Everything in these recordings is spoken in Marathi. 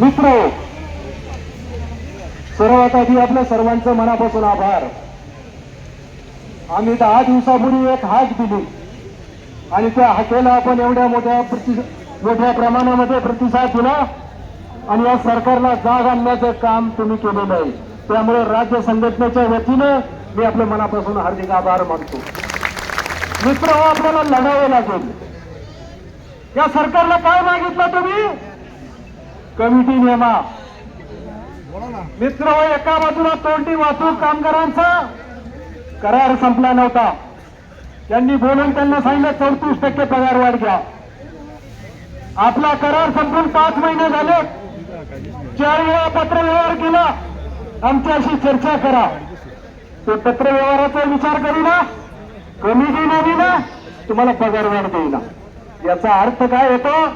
मित्र सर्वात आधी आपल्या सर्वांचं मनापासून आभार. आम्ही दहा दिवसापूर्वी एक हाक दिली. आणि त्या हाकेला आपण एवढ्या मोठ्या मोठ्या प्रमाणामध्ये प्रतिसाद दिला. आणि या सरकारला जाग आणण्याचं काम तुम्ही केलेलं आहे. त्यामुळे राज्य संघटनेच्या वतीनं मी आपल्या मनापासून हार्दिक आभार मानतो. मित्र आपल्याला लढावं लागेल. या सरकारला काय मागितलं तुम्ही? कमिटी नेमा. मित्र हो एका बाजूला तोंडी वाहतूक कामगारांचा करार संपला नव्हता. त्यांनी बोलून त्यांना सांगितलं चौतीस टक्के पगार वाढ घ्या. आपला करार संपून पाच महिने झाले. चार वेळा पत्र व्यवहार केला आमच्याशी चर्चा करा. ते पत्र व्यवहाराचा विचार करीना. कमिटी नाही ना तुम्हाला पगार वाढ देईना. याचा अर्थ काय येतो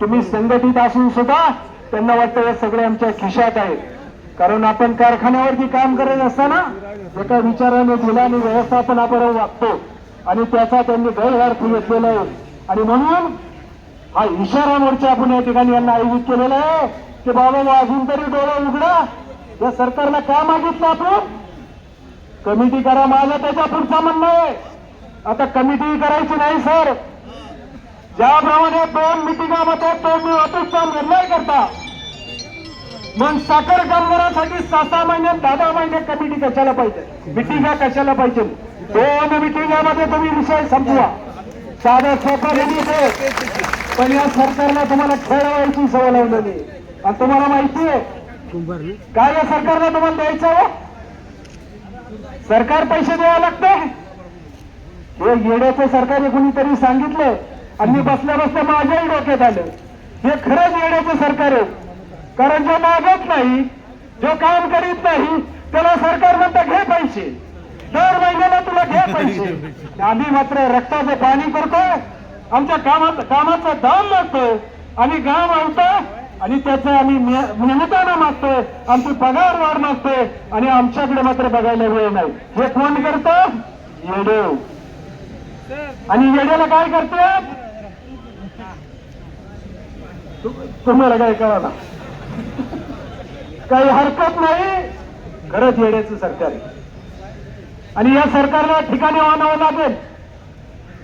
तुम्ही संघटित असून सुद्धा त्यांना वाटतं हे सगळे आमच्या खिशात आहेत. कारण आपण कारखान्यावरती काम करत असताना एका विचाराने फुलांनी व्यवस्थापन आपण वागतो. आणि त्याचा त्यांनी गैरअर्थ घेतलेला आहे. आणि म्हणून हा इशारा मोर्चा आपण या ठिकाणी यांना आयोजित केलेला आहे की बाबा अजून तरी डोळे उघडा. या सरकारला काय मागितलं आपण? कमिटी करा माझं त्याच्या पुढचा म्हणणं आहे. आता कमिटी करायची नाही सर. ज्याप्रमाणे दोन मिटिंगामध्ये तोडणी वाहतूकचा निर्णय करता मग साखर कामगारांसाठी सहा सहा महिने दहा दहा महिने कमिटी कशाला पाहिजे? मिटिंगा कशाला पाहिजे? हो, दोन मिटिंगामध्ये तुम्ही विषय संपवा. साध्या सोपा पण या सरकारला तुम्हाला खेळवायची सवय लावलेली आणि तुम्हाला माहिती आहे काय या सरकारला तुम्हाला द्यायचं हो सरकार पैसे द्यावं लागते? हे येड्याचं सरकार कुणीतरी सांगितलं आणि मी बसल्या बसल्या माझ्याही डोक्यात आलं. हे खरंच येड्याचं सरकार आहे. कारण जो मागत नाही. जो काम करीत नाही त्याला सरकार म्हणतं घे पैसे. दर महिन्याला तुला घे पैसे. आम्ही मात्र रक्ताचं पाणी करतोय. आमच्या कामात कामाचा दाम मागतोय आणि गाव आवतोय आणि त्याचं आम्ही नि- मागतोय. आमची पगार वाढ मागतोय. आणि आमच्याकडे मात्र बघायला वेळ नाही. हे कोण करतं? येडे. आणि येड्याला काय करतात? तुम्हाला काय कळा काही हरकत नाही. खरंच येण्याचं सरकार आहे. आणि या सरकारला ठिकाणी आणावं लागेल.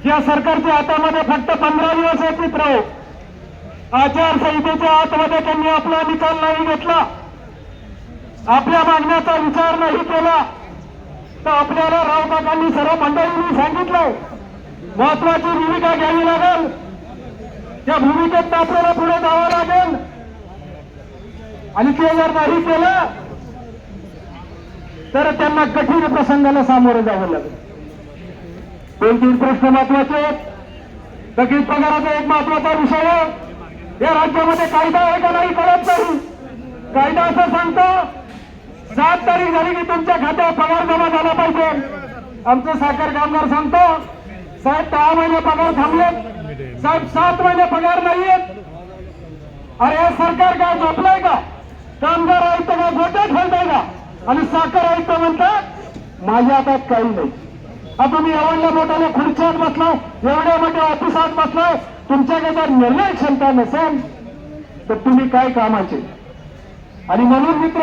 या सरकारच्या हातामध्ये फक्त पंधरा दिवस आहेत मित्र आचारसंहितेच्या आतमध्ये त्यांनी आपला निकाल नाही घेतला. आपल्या मागण्याचा विचार नाही केला. तर आपल्याला राव सर्व मंडळींनी सांगितलं महत्वाची भूमिका घ्यावी लागेल. त्या भूमिकेत आपल्याला पुढे जावं लागेल. आणि ते जर नाही केलं तर त्यांना कठीण प्रसंगाला सामोरं जावं लागेल. दोन तीन प्रश्न महत्त्वाचे आहेत थकीत पगाराचा एक महत्त्वाचा विषय आहे. या राज्यामध्ये कायदा आहे का नाही कळत नाही. कायदा असं सांगतो सात तारीख झाली की तुमच्या खात्यावर पगार जमा झाला पाहिजे. आमचं साखर कामगार सांगतो साहेब दहा महिने पगार थांबलेत. साहेब सात महिने पगार नाहीयेत. अरे हे सरकार काय झोपलंय का? कामगार आयुक्त का गोट्या ठेवताय का? आणि साखर आयुक्त म्हणतात माझ्या हातात काही नाही. आता मी एवढ्या मोठ्याला खुर्च्यात बसलाय एवढ्या मोठ्या ऑफिसात बसलाय तुमच्याकडे जर निर्णय क्षमता नसेल तर तुम्ही काय कामाचे? आणि म्हणून मित्र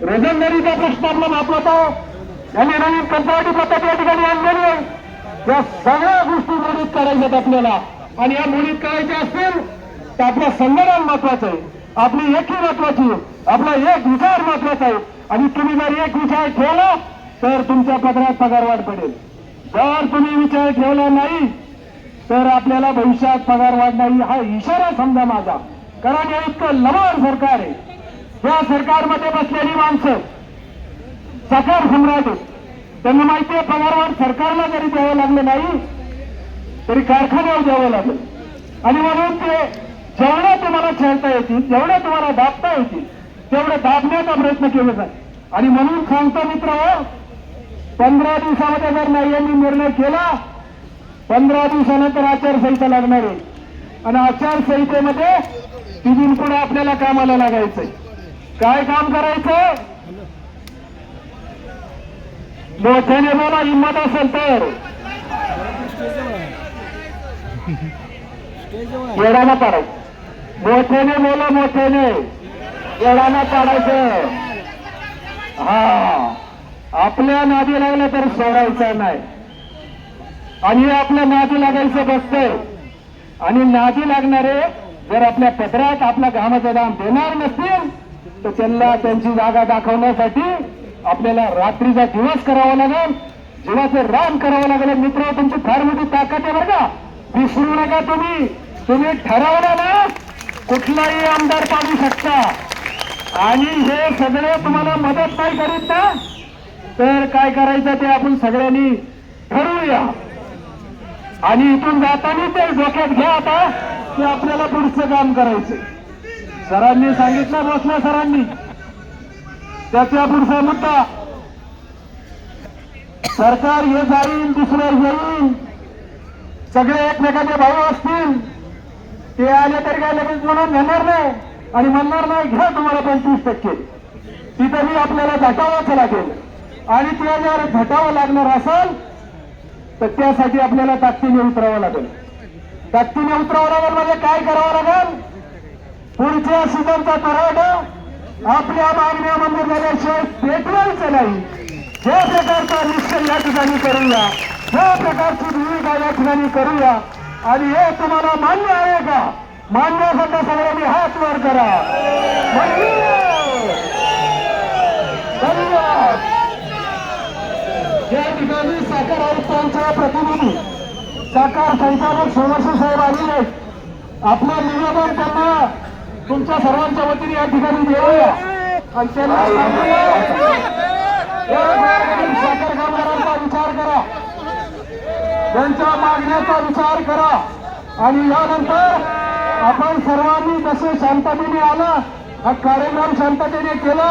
रोजंदारीचा प्रश्न आपला महत्त्वाचा आहे. यांनी नवीन कंत्राटी पद्धत या ठिकाणी आणलेली आहे. या सगळ्या गोष्टी मोडीत करायच्यात आपल्याला. आणि या मोडीत करायच्या असतील तर आपला संघटन महत्वाचं आहे. आपली एकी महत्वाची आपला एक विचार महत्त्वाचा आहे. आणि तुम्ही जर एक विचार ठेवला तर तुमच्या पदरात पगार वाढ पडेल. जर तुम्ही विचार ठेवला नाही तर आपल्याला भविष्यात पगार वाढ नाही हा इशारा समजा माझा. कारण हे इतकं लबाड सरकार आहे. या सरकारमध्ये बसलेली माणसं सकार सम्राट आहेत. त्यांना माहिती आहे पगार वाढ सरकारला जरी द्यावं लागलं नाही तरी कारखान्यावर द्यावं लागलं. आणि म्हणून ते जेवढं तुम्हाला खेळता येतील जेवढं तुम्हाला दाबता येतील तेवढं दाबण्याचा प्रयत्न केला जाईल. आणि म्हणून सांगतो मित्र पंधरा दिवसामध्ये जर नाही यांनी निर्णय केला पंधरा दिवसानंतर आचारसंहिता लागणार आहे. आणि आचारसंहितेमध्ये तिथून पुढे आपल्याला कामाला लागायचंय. काय काम करायचं मोठ्याने बोला हिंमत असेल तर. येडाला पाडायचं मोठ्याने बोला मोठ्याने. वेळानं पाडायचं. हा. आपल्या नादी लागलं तर सोडायचं नाही. आणि आपल्या नादी लागायचं बसतंय. आणि नादी लागणारे जर आपल्या पत्रात आपला घामाचा दाम देणार नसतील तर त्यांना त्यांची जागा दाखवण्यासाठी आपल्याला रात्रीचा दिवस करावा लागेल. जीवाचं रान करावं लागेल. मित्र तुमची फार मोठी ताकद आहे बरं का. विसरू नका तुम्ही. तुम्ही ठरवलं ना कुठलाही आमदार पाडू शकता. आणि हे सगळे तुम्हाला मदत नाही करीत ना तर काय करायचं ते आपण सगळ्यांनी ठरवूया. आणि इथून जाताना ते डोक्यात घ्या आता की आपल्याला पुढचं काम करायचं सरांनी सांगितलं बसल्या सरांनी. त्याच्या पुढचा मुद्दा. सरकार हे जाईल दुसरं येईल. सगळे एकमेकाचे भाऊ असतील. ते आले तरी काय लगेच म्हणून घेणार नाही. आणि म्हणणार नाही घ्या तुम्हाला पंचवीस टक्के. तिथं मी आपल्याला झटावाच लागेल. आणि ते जर झटावं लागणार असेल तर त्यासाठी आपल्याला ताकदीने उतरावं लागेल. ताकदीने उतरावं लागेल म्हणजे काय करावं लागेल? पुढच्या सीझनचा तराडा आपल्या मागण्या मंजूर झाल्याशिवाय पेटवायचं नाही. ज्या प्रकारचा निश्चय या ठिकाणी करूया ज्या प्रकारची भूमिका या ठिकाणी करूया आणि हे तुम्हाला मान्य आहे का? मान्य असेल सगळ्यांनी हात वर करा. मान्य धन्यवाद. या ठिकाणी साखर आयुक्तांचे प्रतिनिधी साखर संचालक सोमशी साहेब आलेले आहेत. आपलं निवेदन त्यांना तुमच्या सर्वांच्या वतीने या ठिकाणी देऊया. आणि त्यांना सांगूया या गोरगरीब साखर कामगारांचा विचार करा त्यांच्या मागण्याचा विचार करा. आणि यानंतर आपण सर्वांनी जसे शांततेने आला हा कार्यक्रम शांततेने केला.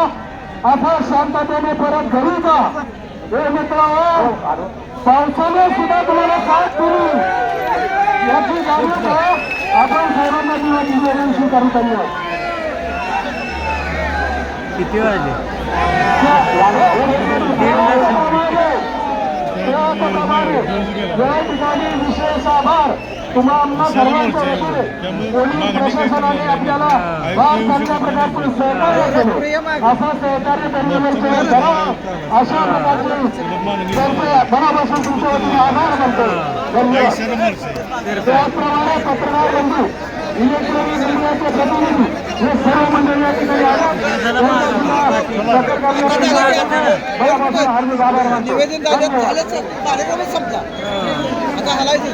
आता शांततेने परत घरी जा. हे मित्र पावसाने सुद्धा तुम्हाला साथ करू याची जाणीव करा. आपण सर्वांना दिवस निवेदन स्वीकारू धन्यवाद किती वाजले? या ठिकाणी विशेष आभार तुम्हाला सर्वांच्या वतीने पोलीस प्रशासनाने आपल्याला फार चांगल्या प्रकारचे सहकार्य केले असं सहकार्य करण्यावर अशा प्रकारचे मनापासून तुमच्या वतीने आभार मानतो धन्यवाद त्याचप्रमाणे पत्रकार बंधू सर्व मंडळी या ठिकाणी हार्दिक आभार निवेदन कार्यक्रम संपला आता हलायचं